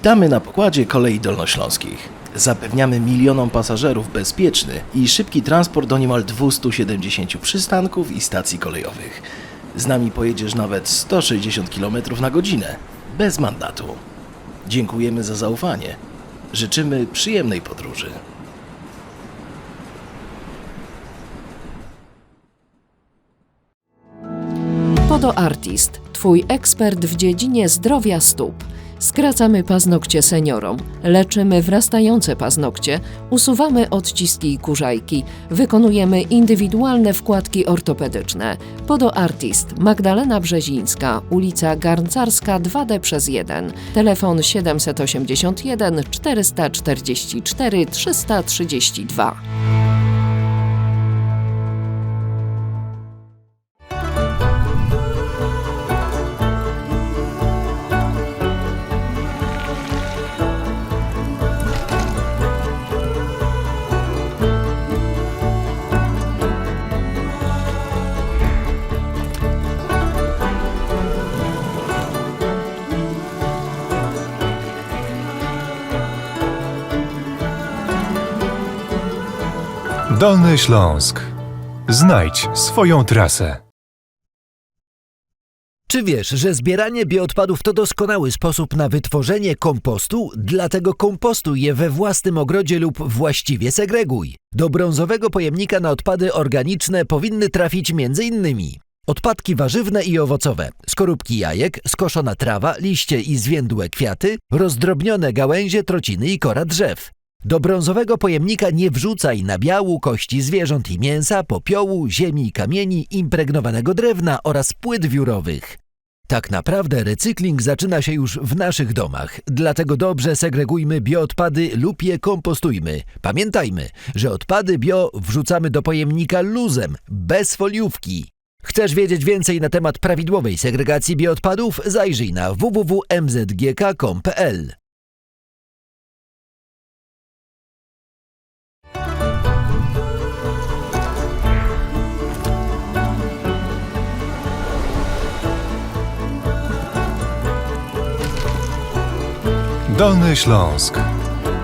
Witamy na pokładzie kolei dolnośląskich. Zapewniamy milionom pasażerów bezpieczny i szybki transport do niemal 270 przystanków i stacji kolejowych. Z nami pojedziesz nawet 160 km na godzinę, bez mandatu. Dziękujemy za zaufanie. Życzymy przyjemnej podróży. Podo Artist, Twój ekspert w dziedzinie zdrowia stóp. Skracamy paznokcie seniorom, leczymy wrastające paznokcie, usuwamy odciski i kurzajki, wykonujemy indywidualne wkładki ortopedyczne. Podo Artist, Magdalena Brzezińska, ulica Garncarska 2D przez 1, telefon 781 444 332. Dolny Śląsk. Znajdź swoją trasę. Czy wiesz, że zbieranie bioodpadów to doskonały sposób na wytworzenie kompostu? Dlatego kompostuj je we własnym ogrodzie lub właściwie segreguj. Do brązowego pojemnika na odpady organiczne powinny trafić m.in. Odpadki warzywne i owocowe, skorupki jajek, skoszona trawa, liście i zwiędłe kwiaty, rozdrobnione gałęzie, trociny i kora drzew. Do brązowego pojemnika nie wrzucaj nabiału, kości zwierząt i mięsa, popiołu, ziemi i kamieni, impregnowanego drewna oraz płyt wiórowych. Tak naprawdę recykling zaczyna się już w naszych domach, dlatego dobrze segregujmy bioodpady lub je kompostujmy. Pamiętajmy, że odpady bio wrzucamy do pojemnika luzem, bez foliówki. Chcesz wiedzieć więcej na temat prawidłowej segregacji bioodpadów? Zajrzyj na www.mzgk.com.pl. Dolny Śląsk.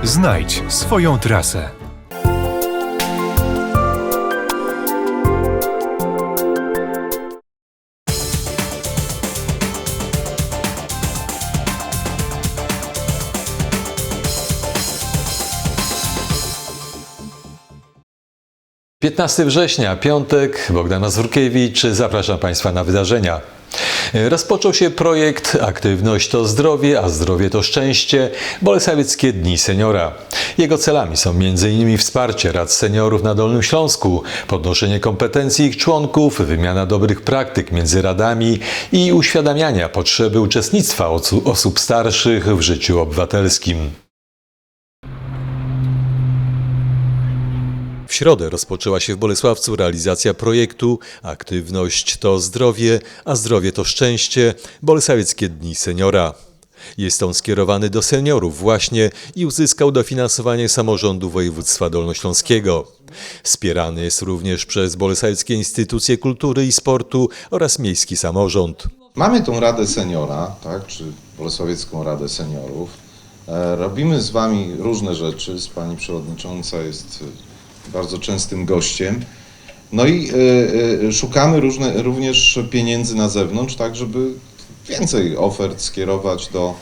Znajdź swoją trasę. Piętnasty września, piątek, Bogdan Mazurkiewicz, zapraszam Państwa na wydarzenia. Rozpoczął się projekt Aktywność to zdrowie, a zdrowie to szczęście Bolesławieckie Dni Seniora. Jego celami są m.in. wsparcie rad seniorów na Dolnym Śląsku, podnoszenie kompetencji ich członków, wymiana dobrych praktyk między radami i uświadamiania potrzeby uczestnictwa osób starszych w życiu obywatelskim. W środę rozpoczęła się w Bolesławcu realizacja projektu Aktywność to zdrowie, a zdrowie to szczęście Bolesławieckie Dni Seniora. Jest on skierowany do seniorów właśnie i uzyskał dofinansowanie samorządu województwa dolnośląskiego. Wspierany jest również przez Bolesławieckie Instytucje Kultury i Sportu oraz miejski samorząd. Mamy tą Radę Seniora, tak, czy Bolesławiecką Radę Seniorów. E, Robimy z Wami różne rzeczy. Z Pani Przewodnicząca jest bardzo częstym gościem. No i e, e, szukamy różne, również pieniędzy na zewnątrz, tak żeby więcej ofert skierować do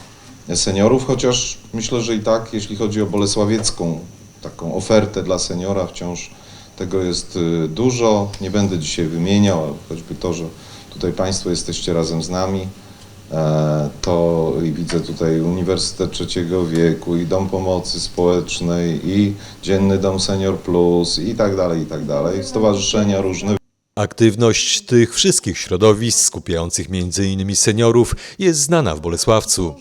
seniorów, chociaż myślę, że i tak, jeśli chodzi o bolesławiecką taką ofertę dla seniora, wciąż tego jest e, dużo. Nie będę dzisiaj wymieniał, choćby to, że tutaj Państwo jesteście razem z nami, to i widzę tutaj Uniwersytet Trzeciego Wieku i Dom Pomocy Społecznej i Dzienny Dom Senior Plus i tak dalej, i tak dalej. Stowarzyszenia różne. Aktywność tych wszystkich środowisk skupiających m.in. seniorów jest znana w Bolesławcu.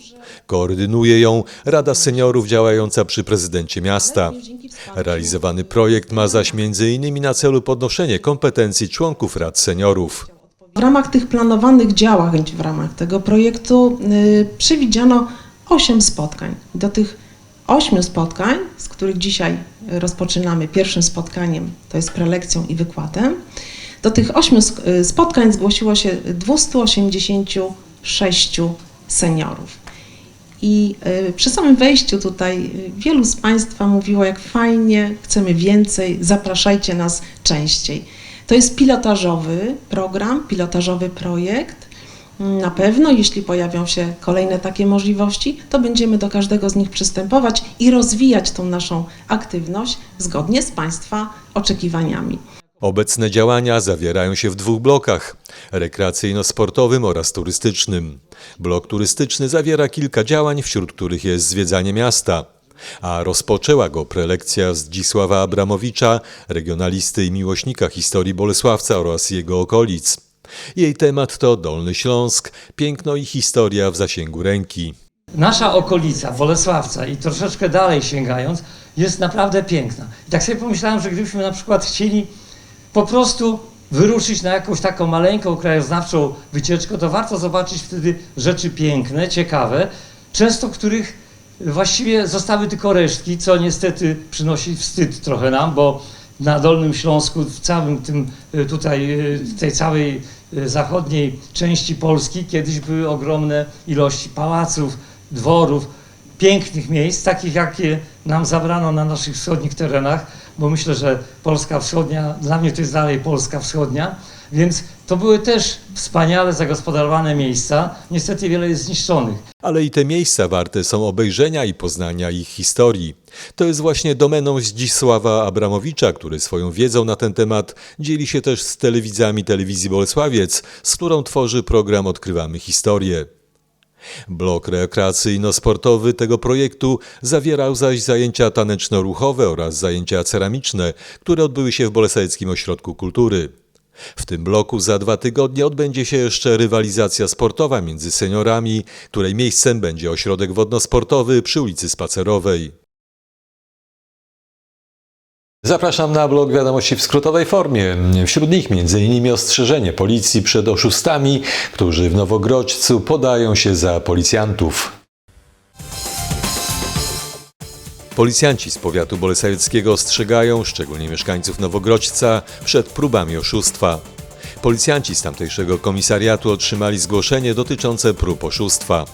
Koordynuje ją Rada Seniorów działająca przy prezydencie miasta. Realizowany projekt ma zaś m.in. na celu podnoszenie kompetencji członków Rad Seniorów. W ramach tych planowanych działań, w ramach tego projektu y, przewidziano 8 spotkań. Do tych 8 spotkań, z których dzisiaj rozpoczynamy pierwszym spotkaniem, to jest prelekcją i wykładem, do tych 8 sk- y, spotkań zgłosiło się 286 seniorów. I y, przy samym wejściu tutaj wielu z Państwa mówiło, jak fajnie, chcemy więcej, zapraszajcie nas częściej. To jest pilotażowy program, pilotażowy projekt. Na pewno, jeśli pojawią się kolejne takie możliwości, to będziemy do każdego z nich przystępować i rozwijać tą naszą aktywność zgodnie z Państwa oczekiwaniami. Obecne działania zawierają się w dwóch blokach: rekreacyjno-sportowym oraz turystycznym. Blok turystyczny zawiera kilka działań, wśród których jest zwiedzanie miasta. A rozpoczęła go prelekcja Zdzisława Abramowicza, regionalisty i miłośnika historii Bolesławca oraz jego okolic. Jej temat to Dolny Śląsk, piękno i historia w zasięgu ręki. Nasza okolica, Bolesławca i troszeczkę dalej sięgając, jest naprawdę piękna. I tak sobie pomyślałem, że gdybyśmy na przykład chcieli po prostu wyruszyć na jakąś taką maleńką krajoznawczą wycieczkę, to warto zobaczyć wtedy rzeczy piękne, ciekawe, często których właściwie zostały tylko resztki, co niestety przynosi wstyd trochę nam, bo na Dolnym Śląsku, w całym tym y, tutaj, w tej całej y, zachodniej części Polski kiedyś były ogromne ilości pałaców, dworów, pięknych miejsc, takich jakie nam zabrano na naszych wschodnich terenach, bo myślę, że Polska Wschodnia, dla mnie to jest dalej Polska Wschodnia, więc to były też wspaniale zagospodarowane miejsca. Niestety wiele jest zniszczonych. Ale i te miejsca warte są obejrzenia i poznania ich historii. To jest właśnie domeną Zdzisława Abramowicza, który swoją wiedzą na ten temat dzieli się też z telewidzami telewizji Bolesławiec, z którą tworzy program Odkrywamy Historię. Blok rekreacyjno-sportowy tego projektu zawierał zaś zajęcia taneczno-ruchowe oraz zajęcia ceramiczne, które odbyły się w Bolesławickim Ośrodku Kultury. W tym bloku za dwa tygodnie odbędzie się jeszcze rywalizacja sportowa między seniorami, której miejscem będzie ośrodek wodnosportowy przy ulicy Spacerowej. Zapraszam na blog wiadomości w skrótowej formie. Wśród nich m.in. ostrzeżenie policji przed oszustami, którzy w Nowogrodźcu podają się za policjantów. Policjanci z powiatu bolesławieckiego ostrzegają, szczególnie mieszkańców Nowogrodźca, przed próbami oszustwa. Policjanci z tamtejszego komisariatu otrzymali zgłoszenie dotyczące prób oszustwa.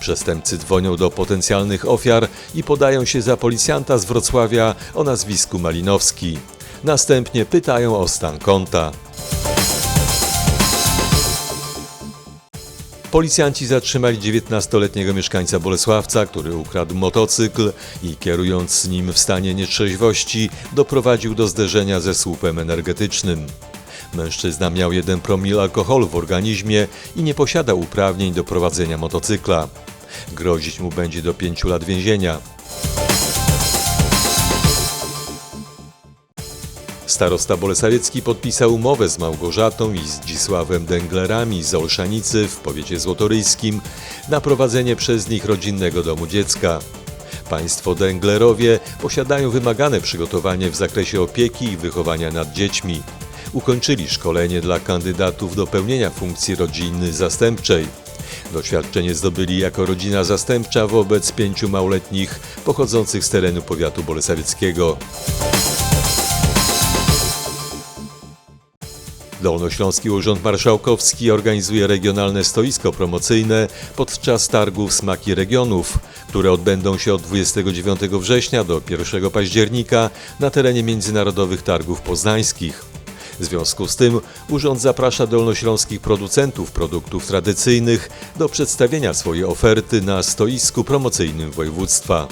Przestępcy dzwonią do potencjalnych ofiar i podają się za policjanta z Wrocławia o nazwisku Malinowski. Następnie pytają o stan konta. Policjanci zatrzymali 19-letniego mieszkańca Bolesławca, który ukradł motocykl i kierując nim w stanie nietrzeźwości doprowadził do zderzenia ze słupem energetycznym. Mężczyzna miał 1 promil alkoholu w organizmie i nie posiadał uprawnień do prowadzenia motocykla. Grozić mu będzie do 5 lat więzienia. Starosta Bolesawiecki podpisał umowę z Małgorzatą i Zdzisławem Dęglerami z Olszanicy w powiecie złotoryjskim na prowadzenie przez nich rodzinnego domu dziecka. Państwo Dęglerowie posiadają wymagane przygotowanie w zakresie opieki i wychowania nad dziećmi. Ukończyli szkolenie dla kandydatów do pełnienia funkcji rodziny zastępczej. Doświadczenie zdobyli jako rodzina zastępcza wobec pięciu małoletnich pochodzących z terenu powiatu bolesawieckiego. Dolnośląski Urząd Marszałkowski organizuje regionalne stoisko promocyjne podczas targów Smaki Regionów, które odbędą się od 29 września do 1 października na terenie Międzynarodowych Targów Poznańskich. W związku z tym urząd zaprasza dolnośląskich producentów produktów tradycyjnych do przedstawienia swojej oferty na stoisku promocyjnym województwa.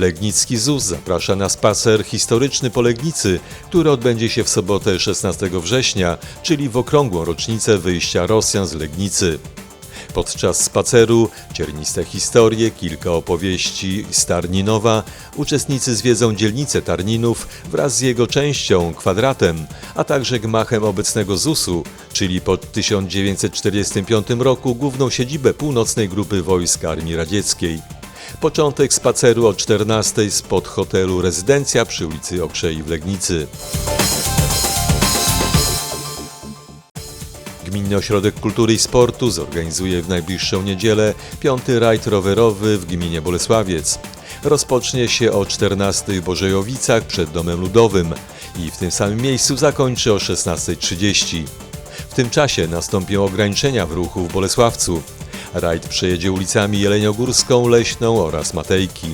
Legnicki ZUS zaprasza na spacer historyczny po Legnicy, który odbędzie się w sobotę 16 września, czyli w okrągłą rocznicę wyjścia Rosjan z Legnicy. Podczas spaceru cierniste historie, kilka opowieści z Tarninowa, uczestnicy zwiedzą dzielnicę Tarninów wraz z jego częścią, kwadratem, a także gmachem obecnego ZUS-u, czyli po 1945 roku główną siedzibę północnej grupy wojsk Armii Radzieckiej. Początek spaceru o 14 spod hotelu Rezydencja przy ulicy Okrzei w Legnicy. Gminny Ośrodek Kultury i Sportu zorganizuje w najbliższą niedzielę piąty rajd rowerowy w gminie Bolesławiec. Rozpocznie się o 14 w Bożejowicach przed Domem Ludowym i w tym samym miejscu zakończy o 16.30. W tym czasie nastąpią ograniczenia w ruchu w Bolesławcu. Rajd przejedzie ulicami Jeleniogórską, Leśną oraz Matejki.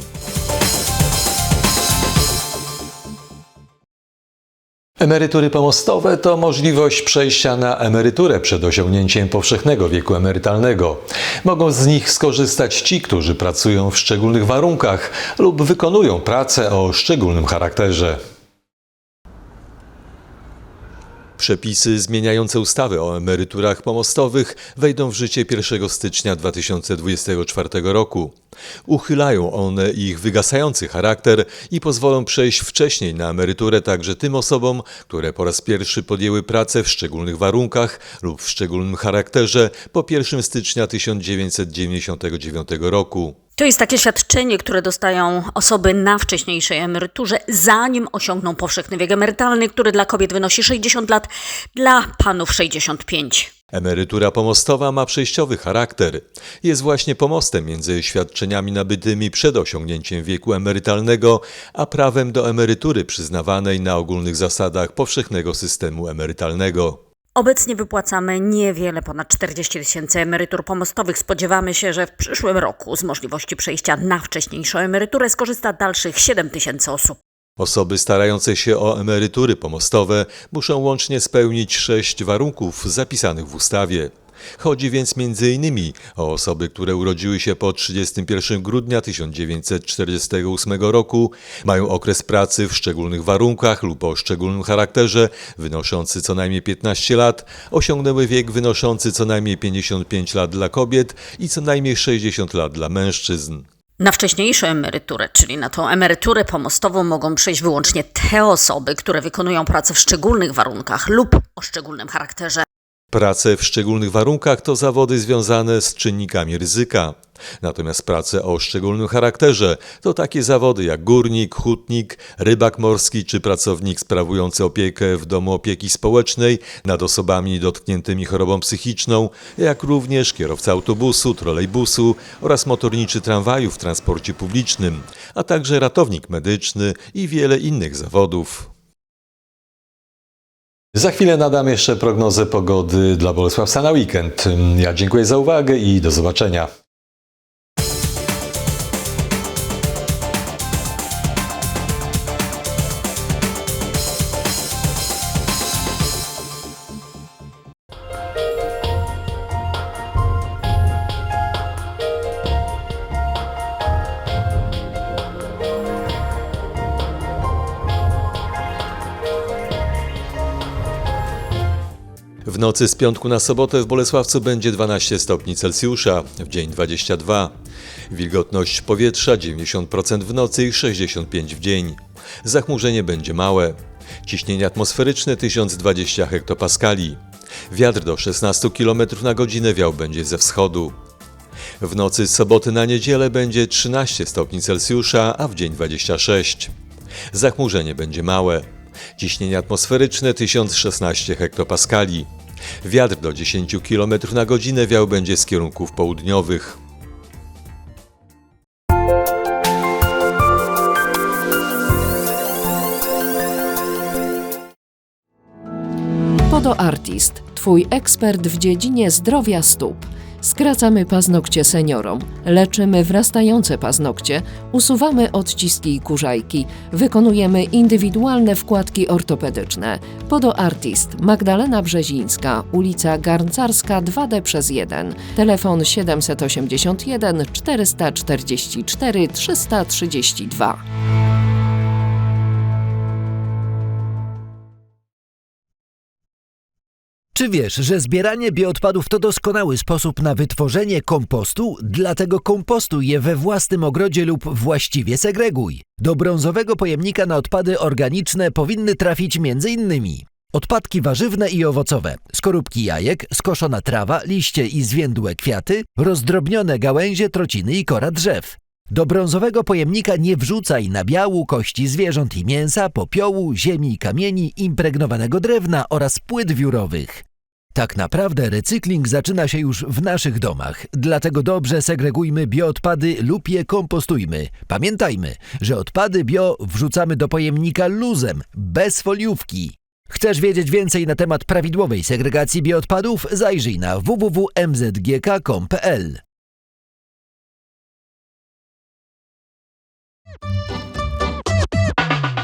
Emerytury pomostowe to możliwość przejścia na emeryturę przed osiągnięciem powszechnego wieku emerytalnego. Mogą z nich skorzystać ci, którzy pracują w szczególnych warunkach lub wykonują pracę o szczególnym charakterze. Przepisy zmieniające ustawy o emeryturach pomostowych wejdą w życie 1 stycznia 2024 roku. Uchylają one ich wygasający charakter i pozwolą przejść wcześniej na emeryturę także tym osobom, które po raz pierwszy podjęły pracę w szczególnych warunkach lub w szczególnym charakterze po 1 stycznia 1999 roku. To jest takie świadczenie, które dostają osoby na wcześniejszej emeryturze, zanim osiągną powszechny wiek emerytalny, który dla kobiet wynosi 60 lat, dla panów 65. Emerytura pomostowa ma przejściowy charakter. Jest właśnie pomostem między świadczeniami nabytymi przed osiągnięciem wieku emerytalnego, a prawem do emerytury przyznawanej na ogólnych zasadach powszechnego systemu emerytalnego. Obecnie wypłacamy niewiele ponad 40 tysięcy emerytur pomostowych. Spodziewamy się, że w przyszłym roku z możliwości przejścia na wcześniejszą emeryturę skorzysta dalszych 7 tysięcy osób. Osoby starające się o emerytury pomostowe muszą łącznie spełnić sześć warunków zapisanych w ustawie. Chodzi więc m.in. o osoby, które urodziły się po 31 grudnia 1948 roku, mają okres pracy w szczególnych warunkach lub o szczególnym charakterze wynoszący co najmniej 15 lat, osiągnęły wiek wynoszący co najmniej 55 lat dla kobiet i co najmniej 60 lat dla mężczyzn. Na wcześniejszą emeryturę, czyli na tą emeryturę pomostową, mogą przejść wyłącznie te osoby, które wykonują pracę w szczególnych warunkach lub o szczególnym charakterze. Prace w szczególnych warunkach to zawody związane z czynnikami ryzyka. Natomiast prace o szczególnym charakterze to takie zawody jak górnik, hutnik, rybak morski czy pracownik sprawujący opiekę w domu opieki społecznej nad osobami dotkniętymi chorobą psychiczną, jak również kierowca autobusu, trolejbusu oraz motorniczy tramwaju w transporcie publicznym, a także ratownik medyczny i wiele innych zawodów. Za chwilę nadam jeszcze prognozę pogody dla Bolesławca na weekend. Ja dziękuję za uwagę i do zobaczenia. W nocy z piątku na sobotę w Bolesławcu będzie 12 stopni Celsjusza, w dzień 22. Wilgotność powietrza 90% w nocy i 65% w dzień. Zachmurzenie będzie małe. Ciśnienie atmosferyczne 1020 hektopaskali. Wiatr do 16 km na godzinę wiał będzie ze wschodu. W nocy z soboty na niedzielę będzie 13 stopni Celsjusza, a w dzień 26. Zachmurzenie będzie małe. Ciśnienie atmosferyczne 1016 hektopaskali. Wiatr do 10 km na godzinę wiał będzie z kierunków południowych. Podoartist, Twój ekspert w dziedzinie zdrowia stóp. Skracamy paznokcie seniorom, leczymy wrastające paznokcie, usuwamy odciski i kurzajki, wykonujemy indywidualne wkładki ortopedyczne. Podoartist, Magdalena Brzezińska, ulica Garncarska 2D przez 1, telefon 781 444 332. Czy wiesz, że zbieranie bioodpadów to doskonały sposób na wytworzenie kompostu? Dlatego kompostuj je we własnym ogrodzie lub właściwie segreguj. Do brązowego pojemnika na odpady organiczne powinny trafić m.in. Odpadki warzywne i owocowe, skorupki jajek, skoszona trawa, liście i zwiędłe kwiaty, rozdrobnione gałęzie, trociny i kora drzew. Do brązowego pojemnika nie wrzucaj nabiału, kości zwierząt i mięsa, popiołu, ziemi i kamieni, impregnowanego drewna oraz płyt wiórowych. Tak naprawdę recykling zaczyna się już w naszych domach, dlatego dobrze segregujmy bioodpady lub je kompostujmy. Pamiętajmy, że odpady bio wrzucamy do pojemnika luzem, bez foliówki. Chcesz wiedzieć więcej na temat prawidłowej segregacji bioodpadów? Zajrzyj na www.mzgk.com.pl.